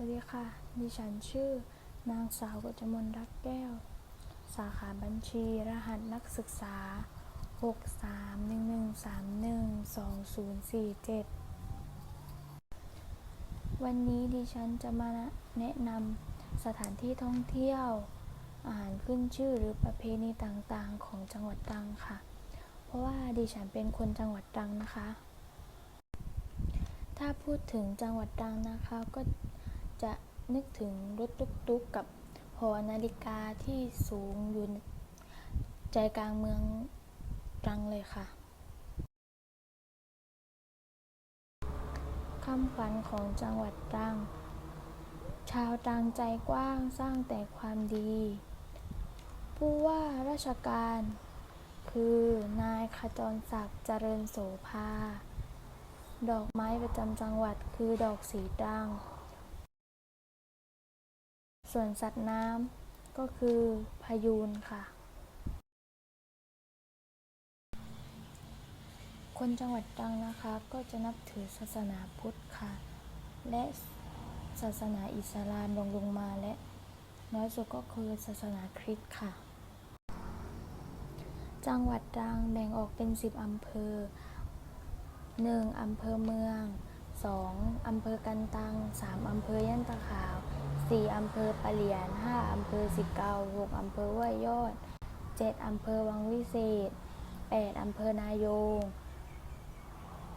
วัสดีค่ะ ดิฉันชื่อ นางสาวกจมลรักแก้ว สาขาบัญชี รหัสนักศึกษา 6311312047 วันนี้ดิฉันจะมาแนะนำสถานที่ท่องเที่ยว อาหารขึ้นชื่อหรือประเพณีต่างๆ ของจังหวัดตรังค่ะ เพราะว่าดิฉันเป็นคนจังหวัดตรังนะคะ ถ้าพูดถึงจังหวัดตรังนะคะก็ จะนึกถึงรถตุ๊กๆกับหอนาฬิกาที่สูงอยู่ใจกลางเมืองตรังเลยค่ะคำขวัญของจังหวัดตรัง ชาวตรังใจกว้างสร้างแต่ความดี ผู้ว่าราชการ คือนายขจรศักดิ์เจริญโสภา ดอกไม้ประจำจังหวัดคือดอกสีตรัง ส่วนสัตว์น้ำก็คือพายูนค่ะ คนจังหวัดตรังนะคะก็จะนับถือศาสนาพุทธค่ะ และศาสนาอิสลามลงลงมาและน้อยสุดก็คือศาสนาคริสต์ค่ะ จังหวัดตรังแบ่งออกเป็น 10 อำเภอ 1. อำเภอเมือง 2. อำเภอกันตัง 3. อำเภอย่านตะขาว 4. อำเภอปะเหลียน 5. อำเภอสิเกา 6. อำเภอห้วยยอด 7. อำเภอวังวิเศษ 8. อำเภอนายง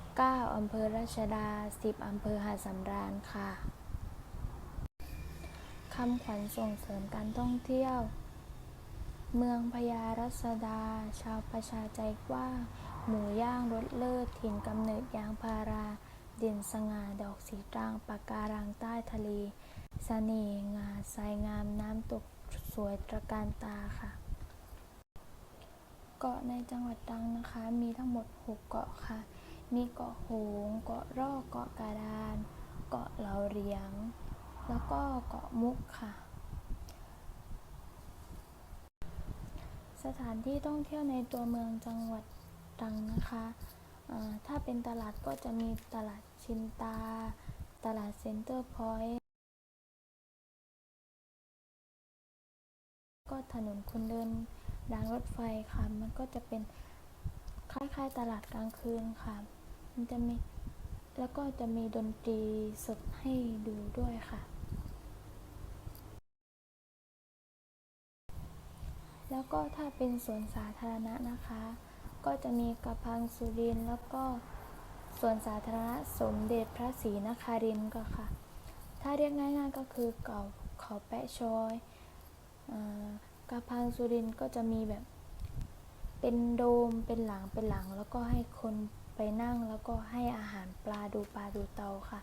9. อำเภอราชดา 10. อำเภอหาดสำราญค่ะคำขวัญส่งเสริมการท่องเที่ยว เมืองพญารัศดา ชาวประชาใจกว้างหมูย่างรสเลิศถิ่นกำเนิดยางพาราเด่นสง่าดอกสีตรังปะการังใต้ทะเล สเสน่ห์งาทรายงามน้ำตกสวยตระการตาค่ะ เกาะในจังหวัดตรังนะคะ มีทั้งหมด 6 เกาะค่ะ มีเกาะโหง เกาะรอกเกาะกาดาน เกาะเหลาเรียง แล้วก็เกาะมุกค่ะ สถานที่ท่องเที่ยวในตัวเมืองจังหวัดตรังนะคะถ้าเป็นตลาดก็จะมีตลาดชินตา ตลาดเซ็นเตอร์พอยต์ ถนนคนเดินรางรถไฟค่ะ มันก็จะเป็นคล้ายๆตลาดกลางคืนค่ะ มันจะมีแล้วก็จะมีดนตรีสดให้ดูด้วยค่ะ แล้วก็ถ้าเป็นสวนสาธารณะนะคะ ก็จะมีกระพังสุรินทร์แล้วก็สวนสาธารณะสมเด็จพระศรีนครินทร์ก็ค่ะ ถ้าเรียกง่ายๆก็คือเก่าเขาแปะชอยอ กระพังสุรินก็จะมีแบบ เป็นโดมเป็นหลังเป็นหลัง แล้วก็ให้คนไปนั่งแล้วก็ให้อาหารปลาดูปลาดูเตาค่ะ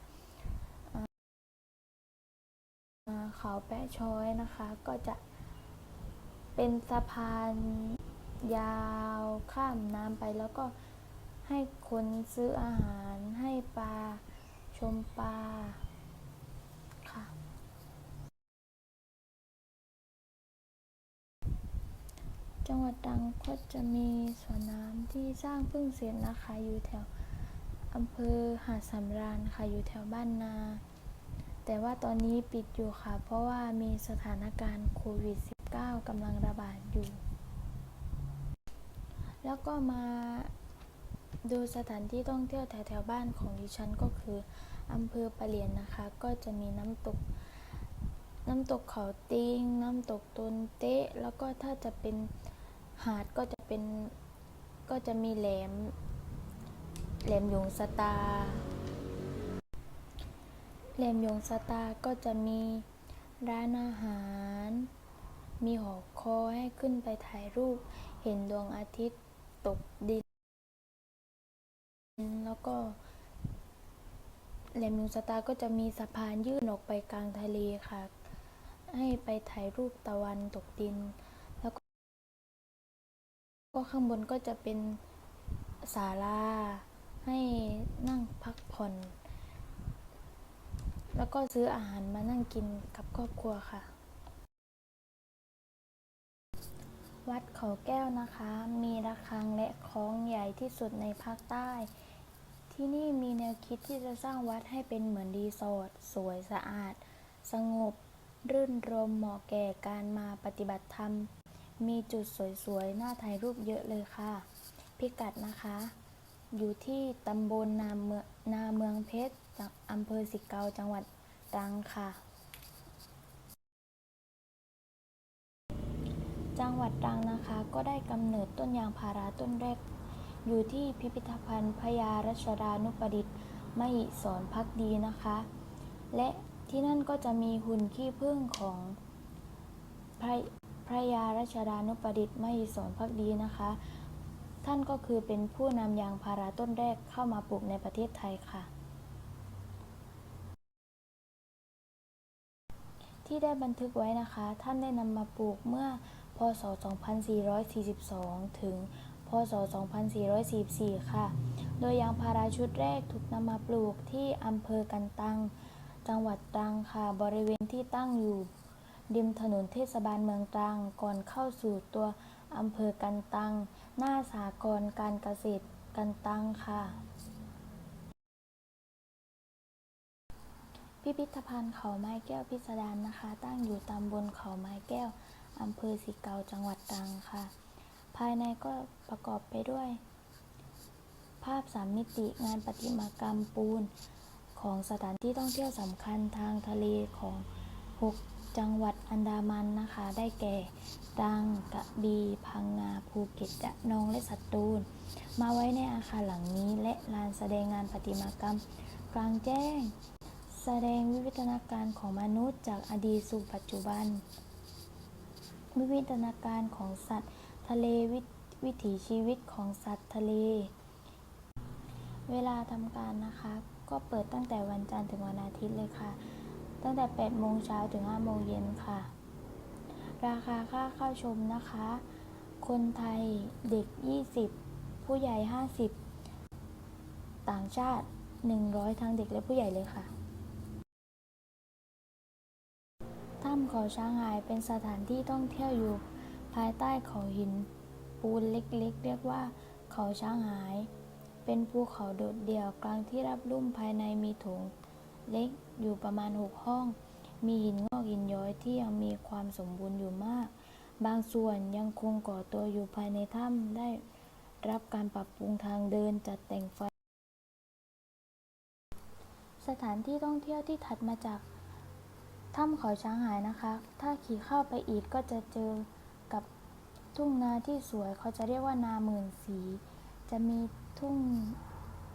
เขาแปะชอยนะคะก็จะเป็นสะพานยาวข้ามน้ำไปแล้วก็ให้คนซื้ออาหารให้ปลาชมปลา จังหวัดตรังก็จะมีสวนน้ำที่สร้างเพิ่งเสร็จนะคะ อยู่แถวอำเภอหาดสำราญค่ะอยู่แถวบ้านนา แต่ว่าตอนนี้ปิดอยู่ค่ะ เพราะว่ามีสถานการณ์โควิด -19 กำลังระบาดอยู่ แล้วก็มาดูสถานที่ท่องเที่ยวแถวแถวๆบ้านของดิฉันก็คืออำเภอปะเหลียนนะคะ ก็จะมีน้ำตก น้ำตกเขาติง น้ำตกตนเตะ แล้วก็ถ้าจะเป็น หาดก็จะเป็นก็จะมีแหลม แหลมยงสตาแหลมยงสตาก็จะมีร้านอาหาร มีหอคอยให้ขึ้นไปถ่ายรูป เห็นดวงอาทิตย์ตกดิน แล้วก็แหลมยงสตาก็จะมีสะพานยื่นออกไปกลางทะเลค่ะ ให้ไปถ่ายรูปตะวันตกดิน ก็ข้างบนก็จะเป็นศาลาให้นั่งพักผ่อน แล้วก็ซื้ออาหารมานั่งกินกับครอบครัวค่ะ วัดเขาแก้วนะคะ มีระฆังและคล้องใหญ่ที่สุดในภาคใต้ ที่นี่มีแนวคิดที่จะสร้างวัดให้เป็นเหมือนรีสอร์ทสวยสะอาด สงบ รื่นรมเหมาะแก่การมาปฏิบัติธรรม มีจุดสวยๆน่าถ่ายรูปเยอะเลยค่ะ พิกัดนะคะ อยู่ที่ตำบลนาเมืองนาเมืองเพชรจากอำเภอสิเกาจังหวัดตรังค่ะ จังหวัดตรังนะคะ ก็ได้กำเนิดต้นยางพาราต้นแรก อยู่ที่พิพิธภัณฑ์พญารัชดานุประดิษฐ์มหิศรพักดีนะคะ และที่นั่นก็จะมีหุ่นขี้ผึ้งของพระ พระยารัชดานุประดิษฐ์มหิศรพักดีนะคะ ท่านก็คือเป็นผู้นำยางพาราต้นแรกเข้ามาปลูกในประเทศไทยค่ะ ที่ได้บันทึกไว้นะคะ ท่านได้นำมาปลูกเมื่อพศ 2442 ถึง พศ 2444 ค่ะ โดยยางพาราชุดแรกถูกนำมาปลูกที่อำเภอกันตัง จังหวัดตรังค่ะ บริเวณที่ตั้งอยู่ ริมถนนเทศบาลเมืองตรังก่อนเข้าสู่ตัวอำเภอกันตัง หน้าสากรการเกษตรกันตังค่ะ พิพิธภัณฑ์เขาไม้แก้วพิสดารนะคะ ตั้งอยู่ตำบลเขาไม้แก้วอำเภอสิเกาจังหวัดตรังค่ะ ภายในก็ประกอบไปด้วย ภาพสามมิติงานประติมากรรมปูน ของสถานที่ท่องเที่ยวสำคัญทางทะเลของ6 จังหวัดอันดามันนะคะ ได้แก่ตรังกระบี่พังงาภูเก็ตระนองและสตูล มาไว้ในอาคารหลังนี้ และลานแสดงงานประติมากรรม กลางแจ้ง แสดงวิวัฒนาการของมนุษย์จากอดีตสู่ปัจจุบัน วิวัฒนาการของสัตว์ทะเลววิถีชีวิตของสัตว์ทะเล เวลาทำการนะคะ ก็เปิดตั้งแต่วันจันทร์ถึงวันอาทิตย์เลยค่ะ ตั้งแต่ 8 โมงเช้าถึง 5 โมงเย็นค่ะ ราคาค่าเข้าชมนะคะ คนไทยเด็ก 20 ผู้ใหญ่ 50 ต่างชาติ 100 ทั้งเด็กและผู้ใหญ่เลยค่ะ ถ้ำเขาช้างหายเป็นสถานที่ท่องเที่ยวอยู่ ภายใต้เขาหิน ปูนเล็กๆ เรียกว่า เขาช้างหาย เป็นภูเขาโดดเดี่ยวกลางที่รับลุ่มภายในมีโถง เล็กอยู่ประมาณ 6 ห้อง มีหินงอกหินย้อยที่ยังมีความสมบูรณ์อยู่มาก บางส่วนยังคงก่อตัวอยู่ภายในถ้ำได้รับการปรับปรุงทางเดินจัดแต่งไฟ สถานที่ท่องเที่ยวที่ถัดมาจากถ้ำเขาช้างหายนะคะ ถ้าขี่เข้าไปอีกก็จะเจอกับทุ่งนาที่สวยเขาจะเรียกว่านาหมื่นสี จะมีทุ่ง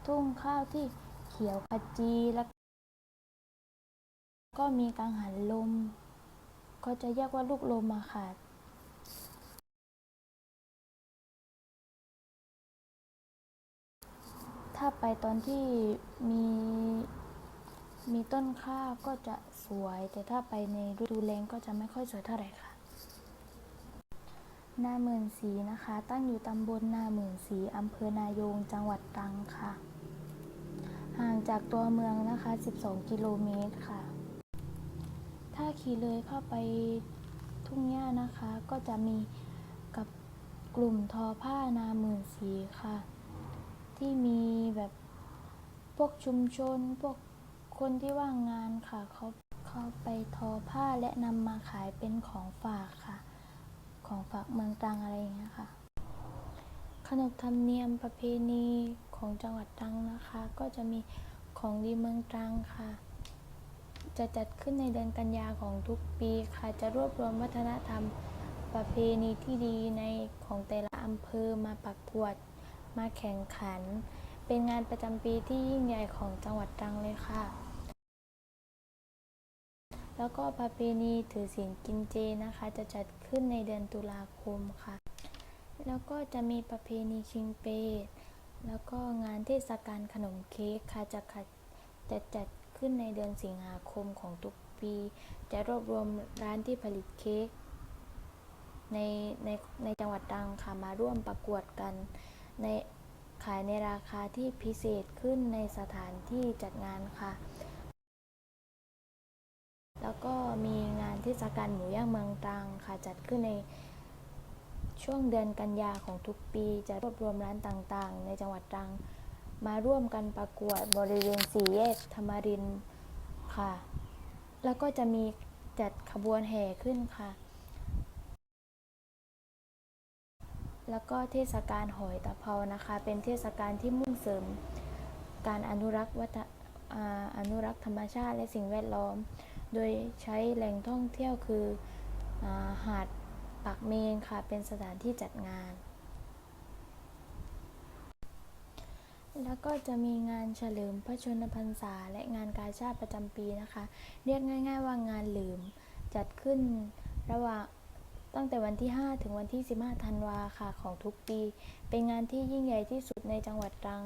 ทุ่งข้าวที่เขียวขจีแล้ว ก็มีกังหันลม ก็จะเรียกว่าลูกลมอะค่ะถ้าไปตอนที่มีมีต้นข้าวก็จะสวย แต่ถ้าไปในฤดูแล้งก็จะไม่ค่อยสวยเท่าไหร่ค่ะ นาหมื่นสีนะคะ ตั้งอยู่ตำบลนาหมื่นสีอำเภอนายงจังหวัดตรังค่ะ ห่างจากตัวเมืองนะคะ 12 กิโลเมตรค่ะ ถ้าขี่เลยเข้าไปทุ่งหญ้านะคะ ก็จะมีกับกลุ่มทอผ้านาหมื่นสีค่ะ ที่มีแบบพวกชุมชน พวกคนที่ว่างงานค่ะเขาเขาไปทอผ้าและนำมาขายเป็นของฝากค่ะ ของฝากเมืองตรังอะไรอย่างเงี้ยค่ะ ขนบธรรมเนียมประเพณีของจังหวัดตรังนะคะ ก็จะมีของดีเมืองตรังค่ะ จะจัดขึ้นในเดือนกันยาของทุกปีค่ะ จะรวบรวมวัฒนธรรมประเพณีที่ดีในของแต่ละอำเภอมาประกวดมาแข่งขัน เป็นงานประจำปีที่ยิ่งใหญ่ของจังหวัดตรังเลยค่ะ แล้วก็ประเพณีถือศีลกินเจนะคะ จะจัดขึ้นในเดือนตุลาคมค่ะ แล้วก็จะมีประเพณีชิงเปรตแล้วก็งานเทศกาลขนมเค้กค่ะจะขัดจะจัด ขึ้นในเดือนสิงหาคมของทุกปี จะรวบรวมร้านที่ผลิตเค้กในในในจังหวัดตรังค่ะมาร่วมประกวดกันในขายในราคาที่พิเศษขึ้นในสถานที่จัดงานค่ะ แล้วก็มีงานเทศกาลหมูย่างเมืองตรังค่ะจัดขึ้นในช่วงเดือนกันยาของทุกปี จะรวบรวมร้านต่างๆ ในจังหวัดตรัง มาร่วมกันประกวดบริเวณสี่แยกธรรมรินค่ะ แล้วก็จะมีจัดขบวนแห่ขึ้นค่ะ แล้วก็เทศกาลหอยตะเภานะคะ เป็นเทศกาลที่มุ่งเสริม การอนุรักษ์วัฒอนุรักษ์ธรรมชาติและสิ่งแวดล้อม โดยใช้แหล่งท่องเที่ยวคืออาหาดปากเมงค่ะ เป็นสถานที่จัดงาน แล้วก็จะมีงานเฉลิมพระชนมพรรษา และงานกาชาติประจำปีนะคะ เรียกง่าย ๆว่างานหลืม จัดขึ้นระหว่างตั้งแต่วันที่ 5 ถึงวันที่ 15 ธันวาค่ะของทุกปี เป็นงานที่ยิ่งใหญ่ที่สุดในจังหวัดตรัง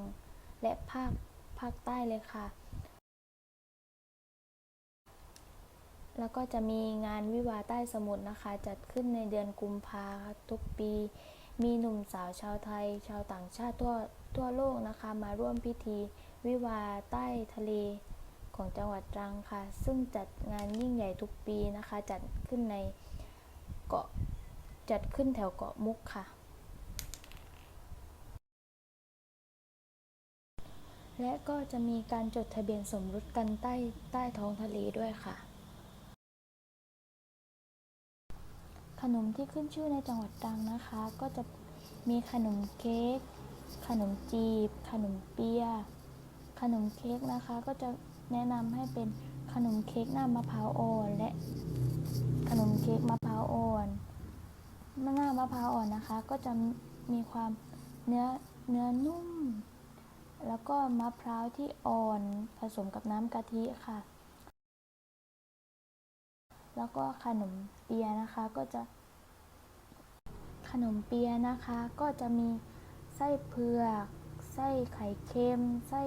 และภาคภาคใต้เลยค่ะ แล้วก็จะมีงานวิวาใต้สมุทรนะคะ จัดขึ้นในเดือนกุมภาทุกปี มีหนุ่มสาวชาวไทย ชาวต่างชาติทั่ว ทั่วโลกนะคะมาร่วมพิธีวิวาใต้ทะเลของจังหวัดตรังค่ะ ซึ่งจัดงานยิ่งใหญ่ทุกปีนะคะ จัดขึ้นในเกาะจัดขึ้นแถวเกาะมุกค่ะ และก็จะมีการจดทะเบียนสมรสกันใต้ใต้ท้องทะเลด้วยค่ะ ขนมที่ขึ้นชื่อในจังหวัดตรังนะคะ ก็จะมีขนมเค้ก ขนมจีบ ขนมเปียขนมเค้กนะคะ ก็จะแนะนำให้เป็นขนมเค้กหน้ามะพร้าวอ่อนและขนมเค้กมะพร้าวอ่อนหน้ามะพร้าวอ่อนนะคะ ก็จะมีความเนื้อเนื้อนุ่ม แล้วก็มะพร้าวที่อ่อนผสมกับน้ำกะทิค่ะ แล้วก็ขนมเปียนะคะก็จะ ขนมเปียนะคะก็จะมี ไส้เผือก ไส้ไข่เค็ม ไส้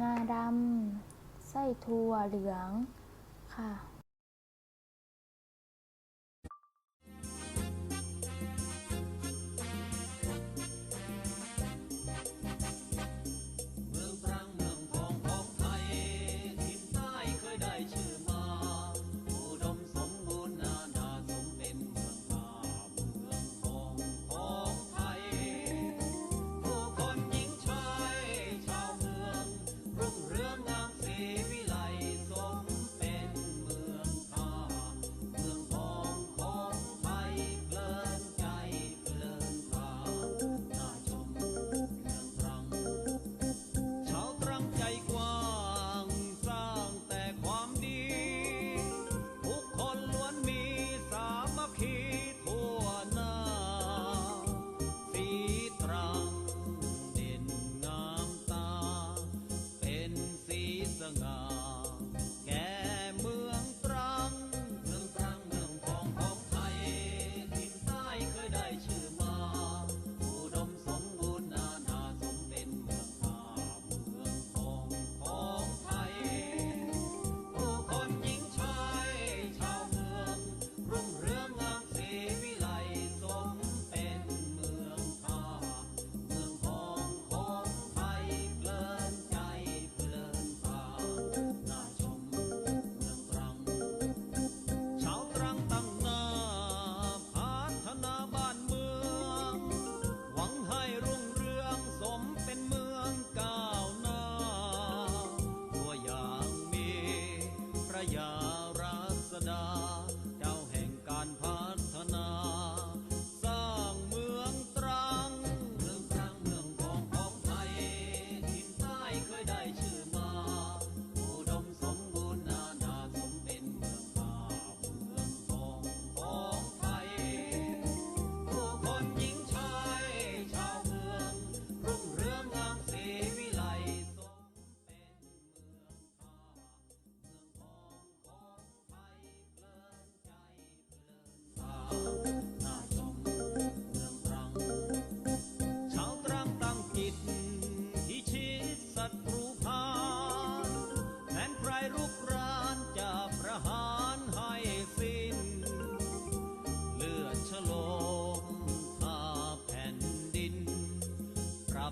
งาดำ ไส้ถั่วเหลืองค่ะ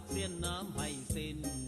ผ่นดิน